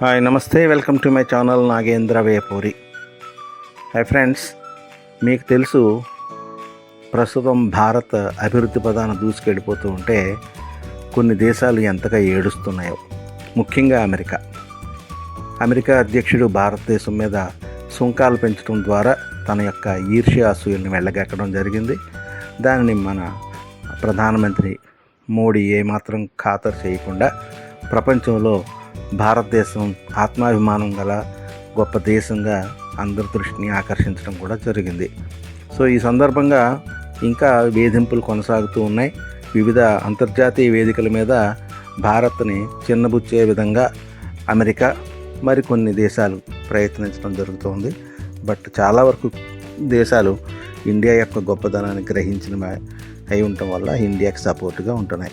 Hi నమస్తే welcome to my channel Nagendra Vepuri. Hi friends మీకు తెలుసు ప్రస్తుతం భారత్ అభివృద్ధి పదాన దూసుకెళ్ళిపోతూ ఉంటే కొన్ని దేశాలు ఎంతగా ఏడుస్తున్నాయో. ముఖ్యంగా అమెరికా. అమెరికా అధ్యక్షుడు భారతదేశం మీద సుంకాలు పెంచడం ద్వారా తన యొక్క ఈర్ష్య అసూయల్ని వెళ్ళగక్కడం జరిగింది. దానిని మన ప్రధానమంత్రి మోడీ ఏమాత్రం ఖాతరు చేయకుండా ప్రపంచంలో భారతదేశం ఆత్మాభిమానం గల గొప్ప దేశంగా అందరి దృష్టిని ఆకర్షించడం కూడా జరిగింది. సో ఈ సందర్భంగా ఇంకా వేధింపులు కొనసాగుతూ ఉన్నాయి. వివిధ అంతర్జాతీయ వేదికల మీద భారత్ని చిన్నబుచ్చే విధంగా అమెరికా మరికొన్ని దేశాలు ప్రయత్నించడం జరుగుతోంది. బట్ చాలా వరకు దేశాలు ఇండియా యొక్క గొప్పదనాన్ని గ్రహించిన అయి ఉండటం వల్ల ఇండియాకి సపోర్ట్గా ఉంటున్నాయి.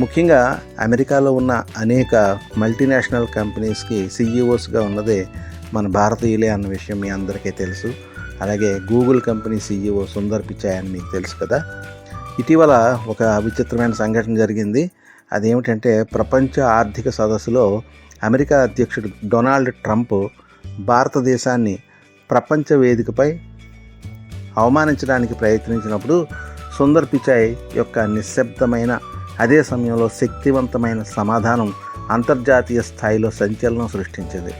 ముఖ్యంగా అమెరికాలో ఉన్న అనేక మల్టీనేషనల్ కంపెనీస్కి సీఈఓస్గా ఉన్నదే మన భారతీయులే అన్న విషయం మీ అందరికీ తెలుసు. అలాగే Google company CEO Sundar Pichai అని మీకు తెలుసు కదా. ఇటీవల ఒక విచిత్రమైన సంఘటన జరిగింది. అదేమిటంటే ప్రపంచ ఆర్థిక సదస్సులో అమెరికా అధ్యక్షుడు డొనాల్డ్ ట్రంప్ భారతదేశాన్ని ప్రపంచ వేదికపై అవమానించడానికి ప్రయత్నించినప్పుడు సుందర్ పిచాయ్ యొక్క నిశ్శబ్దమైన అదే సమయంలో శక్తివంతమైన సమాధానం అంతర్జాతీయ స్థాయిలో సంచలనం సృష్టించింది.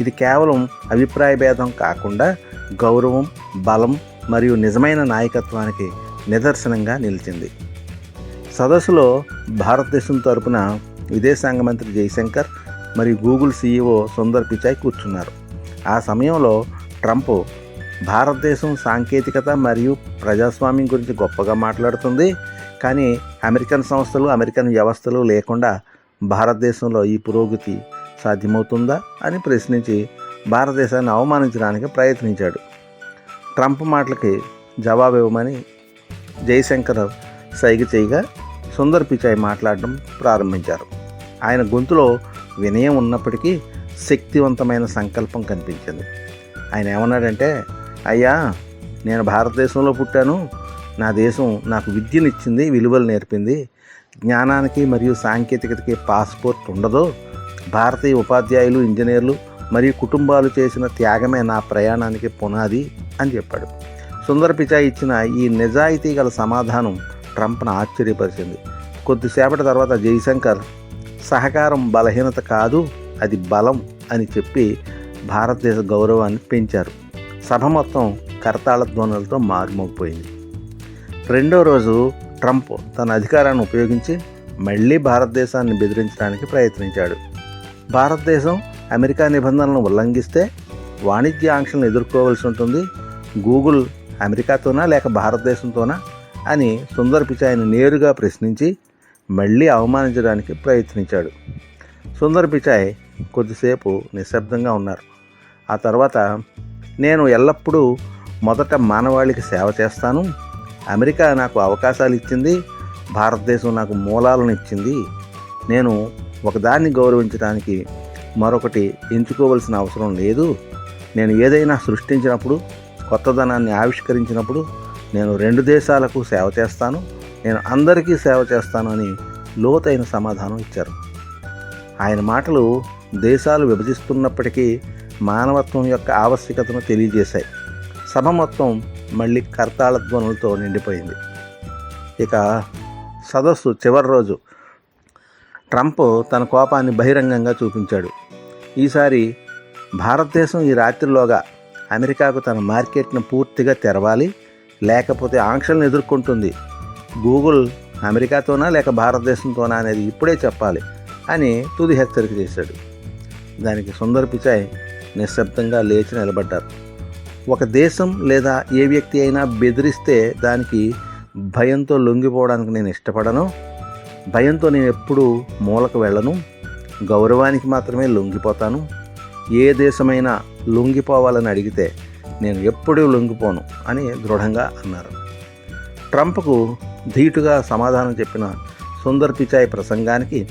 ఇది కేవలం అభిప్రాయ భేదం కాకుండా గౌరవం బలం మరియు నిజమైన నాయకత్వానికి నిదర్శనంగా నిలిచింది. సదస్సులో భారతదేశం తరపున విదేశాంగ మంత్రి జయశంకర్ మరియు గూగుల్ సీఈఓ సుందర్ పిచాయ్ కూర్చున్నారు. ఆ సమయంలో ట్రంప్ భారతదేశం సాంకేతికత మరియు ప్రజాస్వామ్యం గురించి గొప్పగా మాట్లాడుతుంది. కానీ అమెరికన్ సంస్థలు అమెరికన్ వ్యవస్థలు లేకుండా భారతదేశంలో ఈ పురోగతి సాధ్యమవుతుందా అని ప్రశ్నించి భారతదేశాన్ని అవమానించడానికి ప్రయత్నించాడు. ట్రంప్ మాటలకి జవాబు ఇవ్వమని జయశంకర్ సైగ చేయగా సుందర్ పిచాయ్ మాట్లాడడం ప్రారంభించారు. ఆయన గొంతులో వినయం ఉన్నప్పటికీ శక్తివంతమైన సంకల్పం కనిపించింది. ఆయన ఏమన్నాడంటే అయ్యా నేను భారతదేశంలో పుట్టాను నా దేశం నాకు విద్యనిచ్చింది విలువలు నేర్పింది. జ్ఞానానికి మరియు సాంకేతికతకి పాస్పోర్ట్ ఉండదో భారతీయ ఉపాధ్యాయులు ఇంజనీర్లు మరియు కుటుంబాలు చేసిన త్యాగమే నా ప్రయాణానికి పునాది అని చెప్పాడు. సుందర్ పిచాయ్ ఇచ్చిన ఈ నిజాయితీ గల సమాధానం ట్రంప్ను ఆశ్చర్యపరిచింది. కొద్దిసేపటి తర్వాత జయశంకర్ సహకారం బలహీనత కాదు అది బలం అని చెప్పి భారతదేశ గౌరవాన్ని పెంచారు. సభ మొత్తం కరతాళ ధ్వనులతో మారుమోగిపోయింది. రెండో రోజు ట్రంప్ తన అధికారాన్ని ఉపయోగించి మళ్ళీ భారతదేశాన్ని బెదిరించడానికి ప్రయత్నించాడు. భారతదేశం అమెరికా నిబంధనలను ఉల్లంఘిస్తే వాణిజ్య ఆంక్షలను ఎదుర్కోవాల్సి ఉంటుంది. గూగుల్ అమెరికాతోనా లేక భారతదేశంతోనా అని సుందర్ పిచాయ్ని నేరుగా ప్రశ్నించి మళ్ళీ అవమానించడానికి ప్రయత్నించాడు. సుందర్ పిచాయ్ కొద్దిసేపు నిశ్శబ్దంగా ఉన్నారు. ఆ తర్వాత నేను ఎల్లప్పుడూ మొదట మానవాళికి సేవ చేస్తాను అమెరికా నాకు అవకాశాలు ఇచ్చింది భారతదేశం నాకు మూలాలను ఇచ్చింది. నేను ఒకదాన్ని గౌరవించడానికి మరొకటి ఎంచుకోవలసిన అవసరం లేదు. నేను ఏదైనా సృష్టించినప్పుడు కొత్తదనాన్ని ఆవిష్కరించినప్పుడు నేను రెండు దేశాలకు సేవ చేస్తాను నేను అందరికీ సేవ చేస్తాను అని లోతైన సమాధానం ఇచ్చారు. ఆయన మాటలు దేశాలు విభజిస్తున్నప్పటికీ మానవత్వం యొక్క ఆవశ్యకతను తెలియజేశాయి. సభ మొత్తం మళ్ళీ కర్తాళ ధ్వనులతో నిండిపోయింది. ఇక సదస్సు చివరి రోజు. ట్రంప్ తన కోపాన్ని బహిరంగంగా చూపించాడు. ఈసారి భారతదేశం ఈ రాత్రిలోగా అమెరికాకు తన మార్కెట్ను పూర్తిగా తెరవాలి లేకపోతే ఆంక్షలను ఎదుర్కొంటుంది. గూగుల్ అమెరికాతోనా లేక భారతదేశంతోనా అనేది ఇప్పుడే చెప్పాలి అని తుది హెచ్చరిక చేశాడు. దానికి సుందర్ పిచాయ్ నిశ్శబ్దంగా లేచి నిలబడ్డారు. ఒక దేశం లేదా ఏ వ్యక్తి అయినా బెదిరిస్తే దానికి భయంతో లొంగిపోవడానికి నేను ఇష్టపడను. భయంతో నేను ఎప్పుడూ మూలకు వెళ్ళను. గౌరవానికి మాత్రమే లొంగిపోతాను. ఏ దేశమైనా లొంగిపోవాలని అడిగితే నేను ఎప్పుడూ లొంగిపోను అని దృఢంగా అన్నారు. ట్రంప్కు ధీటుగా సమాధానం చెప్పిన సుందర్ పిచాయ్ ప్రసంగానికి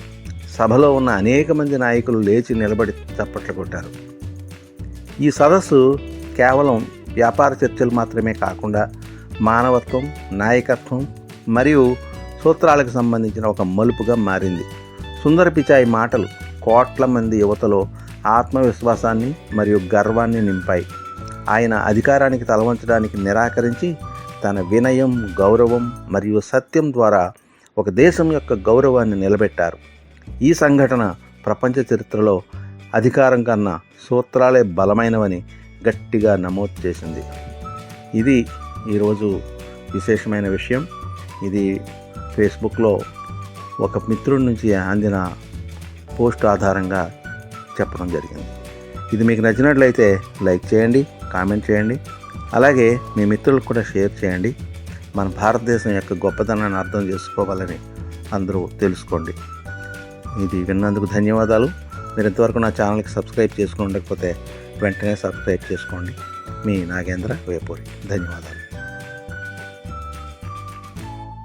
సభలో ఉన్న అనేక మంది నాయకులు లేచి నిలబడి చప్పట్లు కొట్టారు. ఈ సదస్సు కేవలం వ్యాపార చర్చలు మాత్రమే కాకుండా మానవత్వం నాయకత్వం మరియు సూత్రాలకు సంబంధించిన ఒక మలుపుగా మారింది. సుందర పిచాయ్ మాటలు కోట్ల మంది యువతలో ఆత్మవిశ్వాసాన్ని మరియు గర్వాన్ని నింపాయి. ఆయన అధికారానికి తలవంచడానికి నిరాకరించి తన వినయం గౌరవం మరియు సత్యం ద్వారా ఒక దేశం యొక్క గౌరవాన్ని నిలబెట్టారు. ఈ సంఘటన ప్రపంచ చరిత్రలో అధికారం కన్నా సూత్రాలే బలమైనవని గట్టిగా నమోదు చేసింది. ఇది ఈరోజు విశేషమైన విషయం. ఇది ఫేస్బుక్లో ఒక మిత్రుడి నుంచి అందిన పోస్ట్ ఆధారంగా చెప్పడం జరిగింది. ఇది మీకు నచ్చినట్లయితే లైక్ చేయండి కామెంట్ చేయండి. అలాగే మీ మిత్రులకు కూడా షేర్ చేయండి. మన భారతదేశం యొక్క గొప్పతనాన్ని అర్థం చేసుకోవాలని అందరూ తెలుసుకోండి. ఇది విన్నందుకు ధన్యవాదాలు. మీరు ఇంతవరకు నా ఛానల్కి సబ్స్క్రైబ్ చేసుకుని ఉండకపోతే వెంటనే సబ్స్క్రైబ్ చేసుకోండి. మీ నాగేంద్ర వేపూరి. ధన్యవాదాలు.